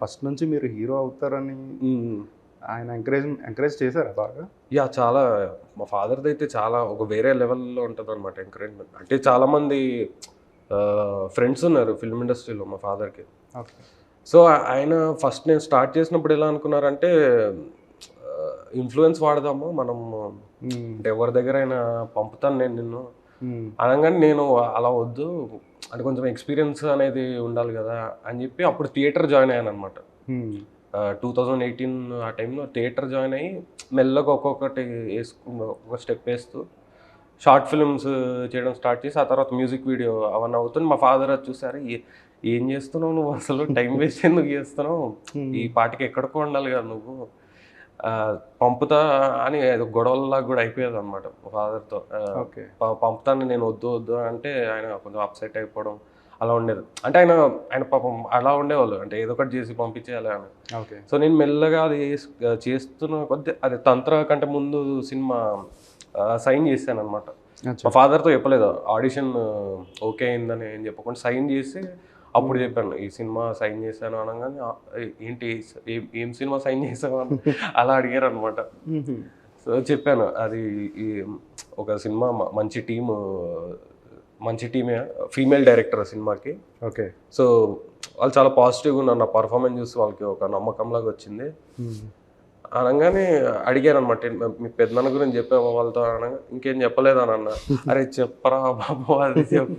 First నుంచి మీరు hero అవుతారని ఆయన ఎంకరేజ్ ఎంకరేజ్ చేశారా బాగా? యా చాలా. మా ఫాదర్ది అయితే చాలా ఒక వేరే లెవెల్లో ఉంటుంది అనమాట ఎంకరేజ్మెంట్ అంటే చాలా మంది ఫ్రెండ్స్ ఉన్నారు ఫిల్మ్ ఇండస్ట్రీలో మా ఫాదర్కి ఓకే. సో ఆయన ఫస్ట్ నేను స్టార్ట్ చేసినప్పుడు ఎలా అనుకున్నారంటే ఇన్ఫ్లుయెన్స్ వాడదాము మనం అంటే ఎవరి దగ్గర అయినా పంపుతాను నేను నిన్ను. అనగానే నేను అలా వద్దు అంటే కొంచెం ఎక్స్పీరియన్స్ అనేది ఉండాలి కదా అని చెప్పి అప్పుడు థియేటర్ జాయిన్ అయ్యాను అనమాట టూ థౌజండ్ ఎయిటీన్ ఆ టైంలో థియేటర్ జాయిన్ అయ్యి మెల్లగా ఒక్కొక్కటి వేసుకు ఒక స్టెప్ వేస్తూ షార్ట్ ఫిల్మ్స్ చేయడం స్టార్ట్ చేసి ఆ తర్వాత మ్యూజిక్ వీడియో అవన్నీ అవుతుంది. మా ఫాదర్ అది చూసారు. "ఏ- చేస్తున్నావు నువ్వు? అసలు టైం వేస్ట్ ఎందుకు చేస్తున్నావు? ఈ పాటికి ఎక్కడికో ఉండాలి కదా నువ్వు. పంపుతా అని ఏదో గొడవల్లాగా కూడా అయిపోయేది అనమాట ఫాదర్తో. ఓకే. పంపుతాను నేను వద్దు వద్దు అంటే ఆయన కొంచెం అప్సెట్ అయిపోవడం అలా ఉండేది. అంటే ఆయన ఆయన పాపం అలా ఉండేవాళ్ళు. అంటే ఏదో ఒకటి చేసి పంపించేయాలి అని. ఓకే. సో నేను మెల్లగా అది చేస్- చేస్తున్న కొద్ది అది తంత్ర కంటే ముందు సినిమా సైన్ చేశాను అనమాట మా ఫాదర్తో చెప్పలేదు. ఆడిషన్ ఓకే అయిందని ఏం చెప్పకుండా సైన్ చేసి అప్పుడు చెప్పాను ఈ సినిమా సైన్ చేశాను అనగానే "ఆ, ఏంటి ఏం- సినిమా సైన్ చేసావు అని. అలా అడిగారు అనమాట సో చెప్పాను అది ఈ ఒక సినిమా మంచి టీము మంచి టీమే ఫీమేల్ డైరెక్టర్ సినిమాకి. ఓకే. సో వాళ్ళు చాలా పాజిటివ్గా ఉన్నారు నా పర్ఫార్మెన్స్ చూసి వాళ్ళకి ఒక నమ్మకంలాగా వచ్చింది. అనగానే అడిగారు అనమాట మీ పెద్దనాన్న గురించి చెప్పాము వాళ్ళతో? అనగా ఇంకేం చెప్పలేదు అని అన్న అరే చెప్పరా బాబు అది చెప్పు.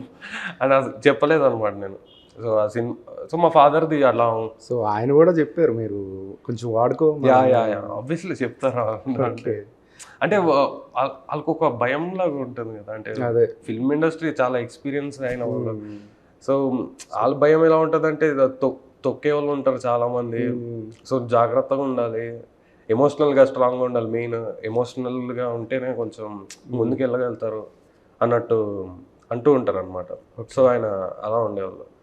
అని అసలు చెప్పలేదు అనమాట నేను. సో ఆ సినిమా సో మా ఫాదర్ది అలా సో ఆయన కూడా చెప్పారు మీరు కొంచెం వాడుకో యా యా యా. ఆబ్వియస్లీ చెప్తారా? అంటే వాళ్ళ- వాళ్ళకి ఒక భయం లాగా ఉంటుంది కదా. అంటే అదే. ఫిల్మ్ ఇండస్ట్రీ చాలా ఎక్స్పీరియన్స్ అయిన వాళ్ళు. సో వాళ్ళ భయం ఎలా ఉంటుంది అంటే తొక్కే వాళ్ళు ఉంటారు చాలా మంది సో జాగ్రత్తగా ఉండాలి. ఎమోషనల్గా స్ట్రాంగ్గా ఉండాలి. మెయిన్ ఎమోషనల్గా ఉంటేనే కొంచెం ముందుకు వెళ్ళగలుగుతారు అన్నట్టు అంటూ ఉంటారు అనమాట సో ఆయన అలా ఉండేవాళ్ళు.